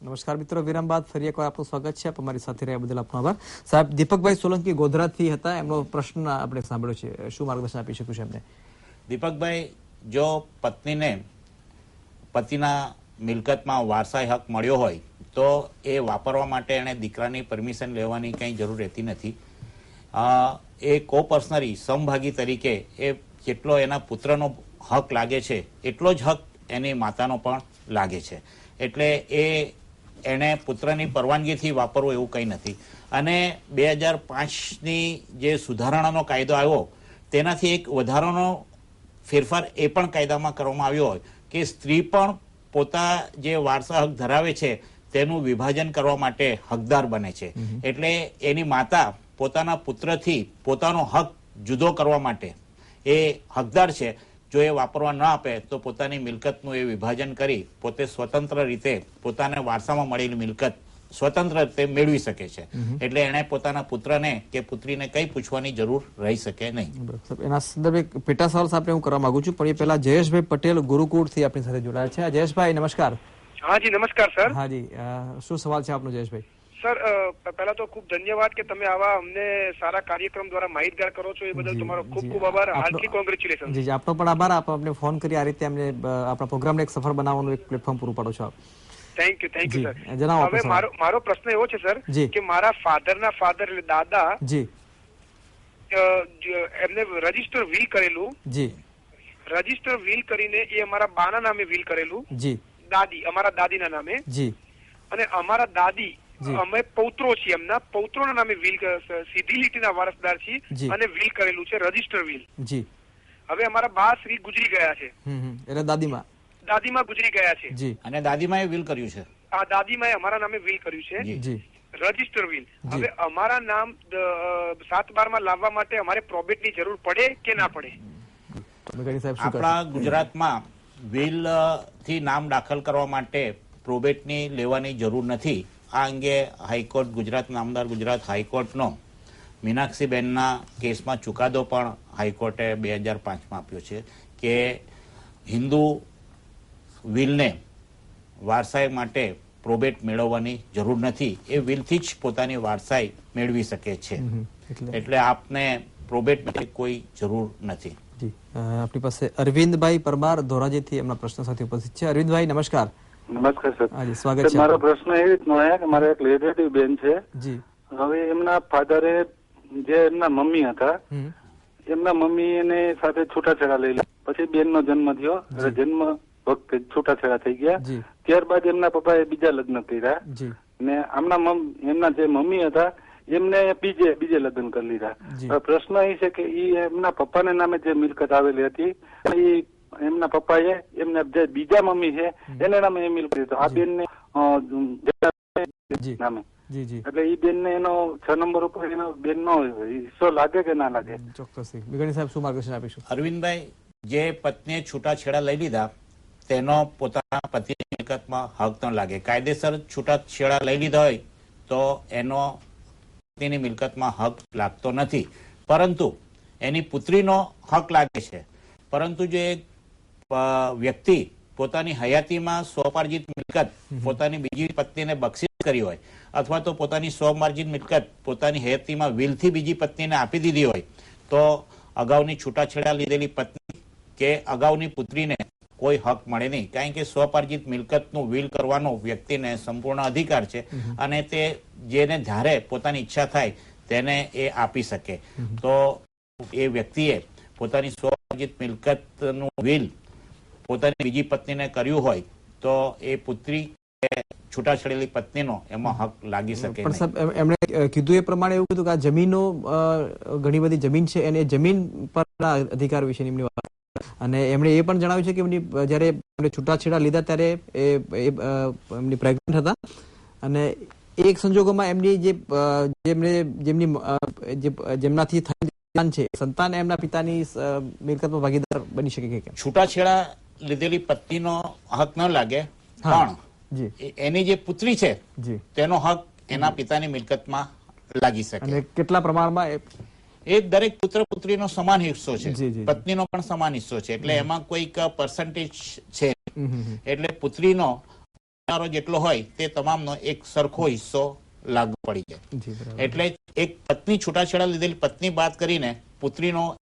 નમસ્કાર મિત્રો, વિરામ બાદ ફરી એકવાર આપનું સ્વાગત છે. આપ અમારી સાથે રહ્યા બદલ આપનો આભાર. સાહેબ, દીપકભાઈ સોલંકી ગોધરાથી હતા. એમનો પ્રશ્ન આપણે સાંભળ્યો છે. શું માર્ગદર્શન આપી શકું છું એમને? દીપકભાઈ, જો પત્નીને પતિના મિલકતમાં વારસાઈ હક મળ્યો હોય, તો એ વાપરવા માટે એણે દીકરાની પરમિશન લેવાની કંઈ જરૂર રહેતી નથી. એ કો પર્સનરી સમભાગી તરીકે એ જેટલો એના પુત્રનો હક લાગે છે, એટલો જ હક એની માતાનો પણ લાગે છે. એટલે એ એણે પુત્રની પરવાનગીથી વાપરવું એવું કંઈ નથી. અને બે હજાર પાંચની જે સુધારણાનો કાયદો આવ્યો તેનાથી એક વધારાનો ફેરફાર એ પણ કાયદામાં કરવામાં આવ્યો હોય કે સ્ત્રી પણ પોતા જે વારસા હક ધરાવે છે તેનું વિભાજન કરવા માટે હકદાર બને છે. એટલે એની માતા પોતાના પુત્રથી પોતાનો હક જુદો કરવા માટે એ હકદાર છે. જો એ વાપરવા ન આપે તો પોતાની મિલકતનું એ વિભાજન કરી પોતે સ્વતંત્ર રીતે પોતાને વારસામાં મળેલી મિલકત સ્વતંત્ર રીતે મેળવી શકે છે. એટલે એણે પોતાના પુત્રને કે પુત્રીને કંઈ પૂછવાની જરૂર રહી શકે નહીં. બરાબર. એના સંદર્ભે એક પેટા સવાલ સાથે હું કરવા માંગુ છું પણ એ પહેલા જયેશભાઈ પટેલ ગુરુકુળથી આપણી સાથે જોડાયા છે. આ જયેશભાઈ નમસ્કાર. હા જી નમસ્કાર સર. હાજી શું સવાલ છે આપનો જયેશભાઈ? સર પહેલા તો ખૂબ ધન્યવાદ કે તમે આવા અમને સારા કાર્યક્રમ દ્વારા માહિતગાર કરો છો એ બદલ તમારો ખૂબ ખૂબ આભાર. હાર્દિક કોંગ્રેચ્યુલેશન જી આપનો પણ આભાર. આપ અમને ફોન કરી આ રીતે અમને આપણા પ્રોગ્રામને એક સફળ બનાવવાનું એક પ્લેટફોર્મ પૂરું પાડો છો આપ. Thank you thank you sir હવે મારો મારો પ્રશ્ન એવો છે સર કે મારા ફાધરના ફાધર એટલે દાદા જી. એમને રજિસ્ટર વીલ કરેલું. જી. રજિસ્ટર વીલ કરીને એ અમારા બાના નામે વીલ કરેલું. જી. દાદી અમારા દાદીના નામે. જી. અને અમારા દાદી. અમે પૌત્રો છીએ એમના. પૌત્રોના નામે વિલ સીધી લીટીના વારસદાર. છીએ અને વિલ કરેલું છે રજિસ્ટર વીલ. જી. હવે અમારા બા શ્રી ગુજરી ગયા છે. એટલે દાદીમાં? દાદીમાં ગુજરી ગયા છે. જી. અને દાદીમાએ વિલ કર્યું છે? આ દાદીમાએ અમારા નામે વિલ કર્યું છે. જી. Register will. હવે અમારા નામ સાત બારમાં લાવવા માટે અમારે પ્રોબેટની જરૂર પડે કે ના પડે? મેઘાણી સાહેબ શું આપણા? ગુજરાતમાં વિલથી નામ દાખલ કરવા માટે પ્રોબેટની લેવાની જરૂર નથી. આ અંગે હાઈકોર્ટ ગુજરાતના નામદાર ગુજરાત હાઈકોર્ટનો મીનાક્ષીબેનના કેસમાં ચુકાદો પણ હાઈકોર્ટે બે હજાર પાંચમાં આપ્યો છે કે હિન્દુ વિલને વારસાઈ માટે પ્રોબેટ મેળવવાની જરૂર નથી. એ વિલથી જ પોતાની વારસાઈ મેળવી શકે છે. એટલે આપને પ્રોબેટ માટે કોઈ જરૂર નથી. જી. આપણી પાસે અરવિંદભાઈ પરમાર ધોરાજીથી એમના પ્રશ્ન સાથે ઉપસ્થિત છે. અરવિંદભાઈ નમસ્કાર. નમસ્કાર સર. સ્વાગત છે મારો પ્રશ્ન એ રીતનો છે કે મારે એક રિલેટિવ બેન છે. જી. હવે એમના ફાધરે જે એમના મમ્મી હતા એમના મમ્મી એને સાથે છૂટાછેડા લઈ લીધા પછી બેન નો જન્મ થયો. એટલે જન્મ વખતે છૂટાછેડા થઈ ગયા. ત્યારબાદ એમના પપ્પાએ બીજા લગ્ન કર્યા. ને આમના એમના જે મમ્મી હતા એમને બીજે બીજે લગ્ન કરી લીધા. પ્રશ્ન એ છે કે એ એમના પપ્પાના નામે જે મિલકત આવેલી હતી ઈ એમના પપ્પાએ એમના જે બીજા મમ્મી છે એને નામે એમિલ મિલકત આ બેન ને નામે. જી જી. એટલે ઈ બેનને એનો છ નંબર ઉપર એનો બેન નો હિસ્સો લાગે કે ના લાગે? ચોક્કસ. સાહેબ શું માર્ગદર્શન આપીશું અરવિંદભાઈ જે પત્નીએ છૂટાછેડા લઈ લીધા તેનો પોતાના પતિની મિલકતમાં હક ન લાગે. કાયદેસર છૂટાછેડા લઈ લીધા હોય તો એનો પત્નીની મિલકતમાં હક લાગતો નથી. પરંતુ એની પુત્રીનો હક લાગે છે. પરંતુ જો વ્યક્તિ પોતાની હયાતીમાં સ્વપાર્જિત મિલકત પોતાની બીજી પત્નીને બક્ષિસ કરી હોય અથવા તો પોતાની સ્વમાર્જિત મિલકત પોતાની હયાતીમાં વિલથી બીજી પત્નીને આપી દીધી હોય તો અગાઉની છૂટાછેડા લીધેલી પત્ની કે અગાઉની પુત્રીને કોઈ હક મળે નહીં. કારણ કે સ્વપાર્જિત મિલકતનું વિલ કરવાનો વ્યક્તિને સંપૂર્ણ અધિકાર છે અને તે જેને જ્યારે પોતાની ઈચ્છા થાય તેને એ આપી શકે. તો એ વ્યક્તિએ પોતાની સ્વપાર્જિત મિલકતનું વિલ પોતાની બીજી પત્નીને કર્યું હોય તો એ પુત્રી છૂટાછેડેલી પત્નીનો એમાં હક લાગી શકે પણ સાહેબ એમણે કીધું એ પ્રમાણે એવું કીધું કે આ જમીનો ઘણી બધી જમીન છે અને જમીન પરના અધિકાર વિશેની એમની વાત અને એમણે એ પણ જણાવ્યું છે કે એમની જ્યારે એમણે છૂટાછેડા લીધા ત્યારે એ એમની પ્રેગ્નન્ટ હતા. અને એક સંજોગોમાં એમની જે જેમને જેમની જેમનાથી થયેલ સંતાન છે સંતાન એમના પિતાની મિલકતમાં ભાગીદાર બની શકે કે કેમ? છૂટાછેડા લીધેલી પત્નીનો હક ન લાગે પણ એની જે પુત્રી છે તેનો હક એના પિતાની મિલકતમાં લાગી શકે. અને કેટલા પ્રમાણમાં એ- દરેક પુત્ર પુત્રીનો સમાન હિસ્સો છે. પત્નીનો પણ સમાન હિસ્સો છે. એટલે એમાં કોઈક પર્સન્ટેજ છે. એટલે પુત્રીનો જેટલો હોય તે તમામનો એક સરખો હિસ્સો લાગુ પડી જાય. એટલે એક પત્ની છૂટાછેડા લીધેલી પત્ની બાદ કરીને પુત્રીનો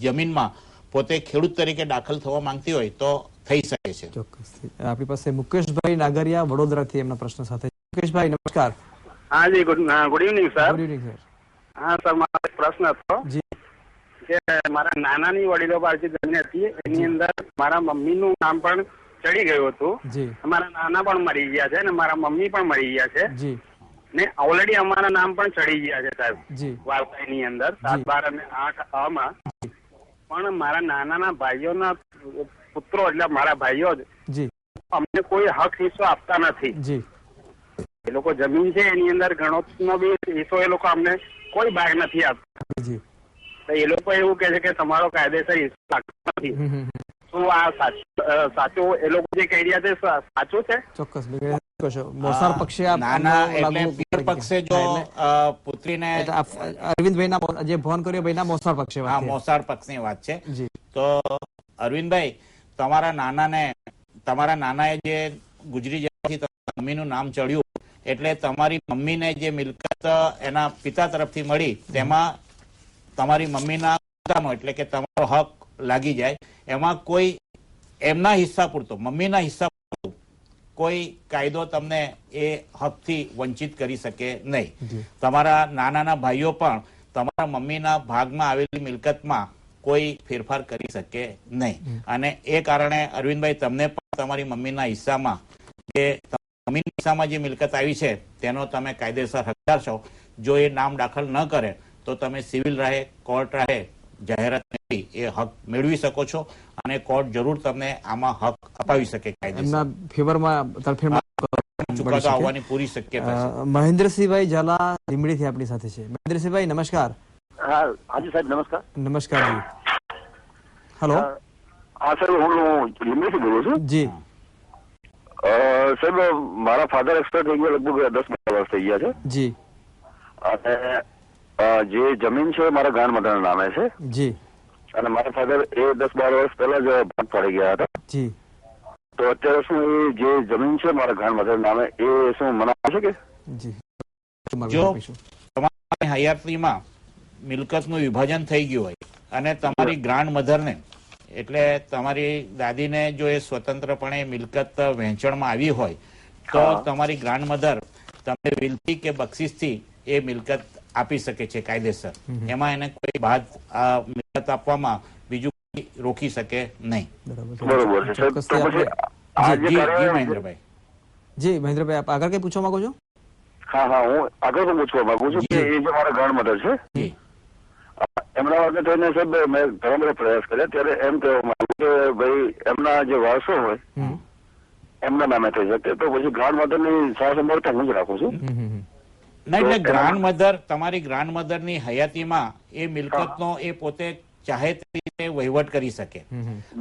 જમીનમાં પોતે ખેડૂત તરીકે દાખલ થવા માંગતી હોય તો થઈ શકે છે. ચોક્કસથી આપણી પાસે મુકેશભાઈ નાગરિયા વડોદરાથી એમના પ્રશ્ન સાથે મુકેશભાઈ નમસ્કાર. હા જી good good evening sir good evening sir હા સર મારો પ્રશ્ન હતો જી. કે મારા નાનાની વડીલો પાર્ટી જમીન હતી એની અંદર મારા મમ્મીનું નામ પણ ચડી ગયું હતું. જી. મારા નાના પણ મરી ગયા છે અને મારા મમ્મી પણ મરી ગયા છે. જી. ને ઓલરેડી અમારા નામ પણ ચડી ગયા છે સાહેબ. જી. વારસાઈની અંદર. સાત બાર અને આઠ અમાં પણ મારા નાનાના ભાઈઓના પુત્રો એટલે મારા ભાઈઓ જ જી. અમને કોઈ હક હિસ્સો આપતા નથી. જી. એ લોકો જમીન છે એની અંદર ઘણો નો બી હિસ્સો એ લોકો અમને કોઈ ભાગ નથી આપતા. જી. તો એ લોકો એવું કે છે કે તમારો કાયદેસર હિસ્સો લાગતો નથી. શું આ સાચું સાચું એ લોકો જે કહી રહ્યા છે સાચું છે? ચોક્કસ કહો પક્ષે આપ નાના આમનો એટલે લાગુ પિયર કરી પક્ષે જો હા, એટલે- અ, પુત્રીને અરવિંદભાઈના જે ફોન કર્યો ભાઈના મોસાળ પક્ષે આ વાત પક્ષની વાત છે. તો અરવિંદભાઈ તમારા નાનાને તમારા નાનાએ જે ગુજરી જવાથી મમ્મીનું નામ ચડ્યું. એટલે તમારી મમ્મીને જે મિલકત એના પિતા તરફથી મળી તેમાં તમારી મમ્મીના પોતાનો એટલે કે તમારો હક લાગી જાય. એમાં કોઈ એમના હિસ્સા પૂરતો મમ્મીના હિસ્સા કોઈ કાયદો તમને એ હકથી વંચિત કરી શકે નહીં. તમારા નાનાના ભાઈઓ પણ તમારા મમ્મીના ભાગમાં આવેલી મિલકતમાં કોઈ ફેરફાર કરી શકે નહીં. અને એ કારણે અરવિંદભાઈ તમને પણ તમારી મમ્મીના હિસ્સામાં જે મમ્મીના હિસ્સામાં જે મિલકત આવી છે તેનો તમે કાયદેસર હકદાર છો. જો એ નામ દાખલ ન કરે તો તમે સિવિલ રાહે કોર્ટ રાહે જાહેરાત કરી એ હક મેળવી શકો છો અને કોર્ટ જરૂર તમને આમાં હક અપાવી શકે એમના ફેવરમાં ચુકાદો આવવાની પૂરી શક્યતા મહેન્દ્રસિંહભાઈ ઝાલા લીમડીથી આપણી સાથે છે. મહેન્દ્રસિંહભાઈ નમસ્કાર. હા હાજી સાહેબ નમસ્કાર. નમસ્કાર જી. હલો? હા સર હું લીંબડીથી બોલું છું. જી. સાહેબ મારા ફાધર એક્સપર્ટ થઈ ગયા લગભગ દસ બાર વર્ષ થઈ ગયા છે. જી. અને જે જમીન છે મારા ગ્રાન્ડ મધરના નામે છે. જી. અને મારા ફાધર એ દસ બાર વર્ષ પહેલા જ ભાગ પડી ગયા હતા. જી. તો અત્યારે શું એ જે જમીન છે મારા ગ્રાન્ડ મધર નામે એ શું મનાવે છે કે? જી. જો તમારી હયાતીમાં મિલકતનું વિભાજન થઈ ગયું હોય અને તમારી ગ્રાન્ડ મધરને એટલે તમારી દાદીને જો એ સ્વતંત્રપણે મિલકત વહેંચણમાં આવી હોય તો તમારી ગ્રાન્ડ મધર તમને વિલથી કે બક્ષિસથી એ મિલકત આપી શકે છે કાયદેસર. એમાં એને કોઈ બાદ આ મિલકત આપવામાં બીજું કોઈ રોકી શકે નહીં. બરોબર. છે. તો પછી જી મહેન્દ્રભાઈ. જી મહેન્દ્રભાઈ આપ આગળ કઈ પૂછવા માંગો છો? હા હા હું આગળ પણ પૂછવા માંગુ છું કે એ જે મારા ગ્રાન્ડ મધર છે એમના એમના તો થઈને સાહેબ મેં ઘણા બધા પ્રયાસ કર્યા. ત્યારે એમ કહેવા માંગુ કે ભાઈ એમના જે વારસો હોય હમ. એમના નામે થઈ શકે. તો પછી ગ્રાન્ડ મધરની સાર સંભાળ તો હું જ રાખું છું. ના એટલે ગ્રાન્ડ મધર તમારી ગ્રાન્ડ મધરની હયાતીમાં એ મિલકતનો એ પોતે ચાહે તે રીતે વહીવટ કરી શકે.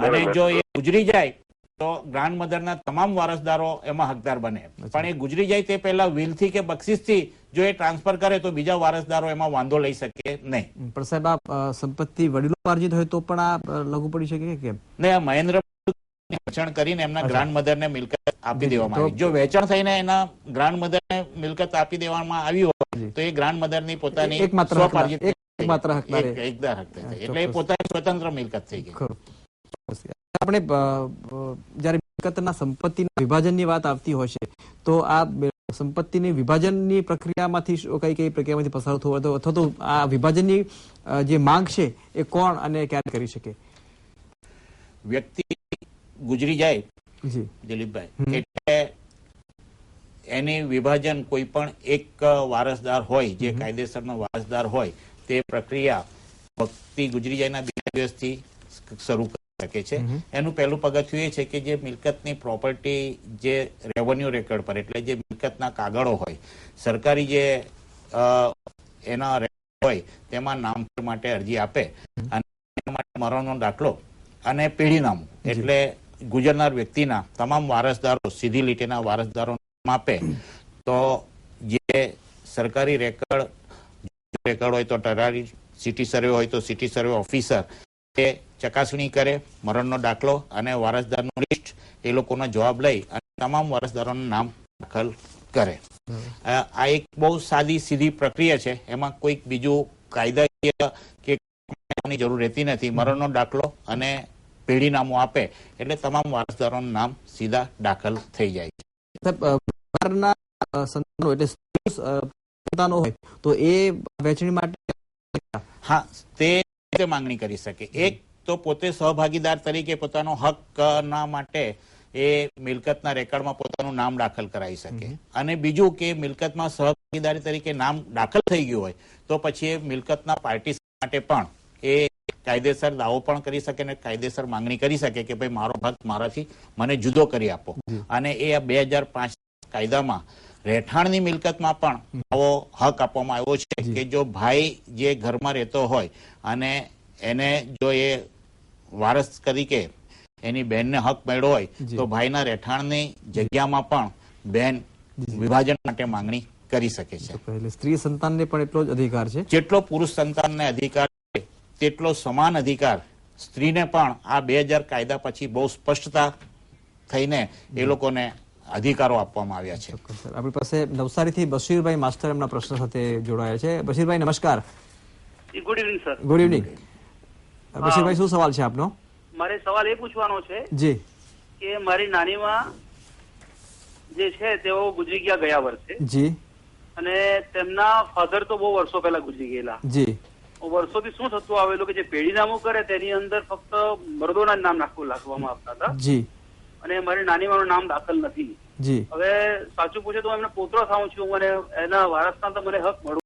અને જો એ ગુજરી જાય તો ગ્રાન્ડ મધરના તમામ વારસદારો એમાં હકદાર બને. પણ એ ગુજરી જાય તે પહેલા વિલથી કે બક્ષિસથી જો એ ટ્રાન્સફર કરે તો બીજા વારસદારો એમાં વાંધો લઈ શકે નહીં. પણ સાહેબ આ સંપત્તિ વડીલો પાર્જિત હોય તો પણ આ લાગુ પડી શકે કે કેમ? ને આ મહેન્દ્ર વચન કરીને એમના ગ્રાન્ડ મધરને મિલકત આપી દેવામાં આવી. જો વેચાણ થઈને એના ગ્રાન્ડ મધરને મિલકત આપી દેવામાં આવી હોય તો એ ગ્રાન્ડ મધરની પોતાની એકમાત્ર હકદાર- એટલે એ પોતાની સ્વતંત્ર મિલકત થઈ ગઈ. આપણે જ્યારે મિલકતના સંપત્તિના વિભાજનની વાત આવતી હોય છે તો આ સંપત્તિની વિભાજનની પ્રક્રિયામાંથી કઈ કઈ પ્રક્રિયામાંથી પસાર થવું હતો અથવા તો આ વિભાજનની જે માંગ છે એ કોણ અને ક્યારે કરી શકે? વ્યક્તિ ગુજરી જાય દિલીપભાઈ એટલે એની વિભાજન કોઈ પણ એક વારસદાર હોય જે કાયદેસરનો વારસદાર હોય તે પ્રક્રિયા ભક્તિ ગુજરી જાયના બીજા દિવસથી શરૂ કરી શકે છે. એનું પહેલું પગથિયું એ છે કે જે મિલકતની પ્રોપર્ટી જે રેવન્યુ રેકર્ડ પર એટલે જે મિલકતના કાગળો હોય સરકારી જે એના હોય તેમાં નામફેર માટે અરજી આપે અને માટે મરણનો દાખલો અને પેઢીનામું. એટલે ગુજરનાર વ્યક્તિના તમામ વારસદારો, સીધી લીટીના વારસદારો આપે, તો જે સરકારી રેકર્ડ રેકર્ડ હોય તો ટરારી, સિટી સર્વે હોય તો સિટી સર્વે ઓફિસર, એ ચકાસણી કરે, મરણનો દાખલો અને વારસદારનું લિસ્ટ એ લોકોનો જવાબ લઈ અને તમામ વારસદારોનું નામ દાખલ કરે. આ એક બહુ સાદી, સીધી પ્રક્રિયા છે. એમાં કોઈક બીજું કાયદાકીય કે જરૂર રહેતી નથી. મરણનો દાખલો અને પેઢીનામું આપે એટલે તમામ વારસદારોનું નામ સીધા દાખલ થઈ જાય છે. હોય તો એ વહેંચણી માટે હા તે માંગણી કરી શકે. એક તો પોતે સહભાગીદાર તરીકે પોતાનો હક માટે એ મિલકતના રેકર્ડમાં પોતાનું નામ દાખલ કરાવી શકે. અને બીજું કે મિલકતમાં સહભાગીદારી તરીકે નામ દાખલ થઈ ગયું હોય તો પછી એ મિલકતના પાર્ટી માટે પણ એ કાયદેસર દાવો પણ કરી શકે ને કાયદેસર માંગણી કરી શકે કે ભાઈ મારો હક મારાથી મને જુદો કરી આપો. અને એ બે હજાર પાંચ કાયદામાં રહેઠાણની મિલકતમાં પણ આવો હક આપવામાં આવ્યો છે કે જો ભાઈ જે ઘરમાં રહેતો હોય અને એને જો એ વારસ તરીકે એની બહેનને હક મળ્યો હોય તો ભાઈના રહેઠાણની જગ્યામાં પણ બહેન વિભાજન માટે માંગણી કરી શકે છે. સ્ત્રી સંતાનને પણ એટલો જ અધિકાર છે? જેટલો પુરુષ સંતાનને અધિકાર તેટલો સમાન અધિકાર સ્ત્રીને પણ આ બે હજાર કાયદા પછી બહુ સ્પષ્ટતા થઈને એ લોકોને અધિકારો આપવામાં આવ્યા છે. સર. આપણી પાસે નવસારીથી બશીરભાઈ માસ્ટર એમના પ્રશ્ન સાથે જોડાયા છે. બશીરભાઈ નમસ્કાર. Good evening sir. Good evening. બશીરભાઈ શું સવાલ છે આપનો? મારે સવાલ એ પૂછવાનો છે જી. કે મારી નાનીમાં જે છે તેઓ ગુજરી ગયા ગયા વર્ષે જી. અને તેમના ફાધર તો બહુ વર્ષો પહેલા ગુજરી ગયેલા. જી. વર્ષોથી શું થતું આવેલું કે જે પેઢીનામું કરે તેની અંદર ફક્ત મર્દોના જ નામ નાખવું લખવામાં આવતા હતા. જી. અને મારી નાનીમાનું નામ દાખલ નથી. જી. હવે સાચું પૂછે તો એમને પોતરો થાઉં છું. અને એના વારસના તો મને હક મળવું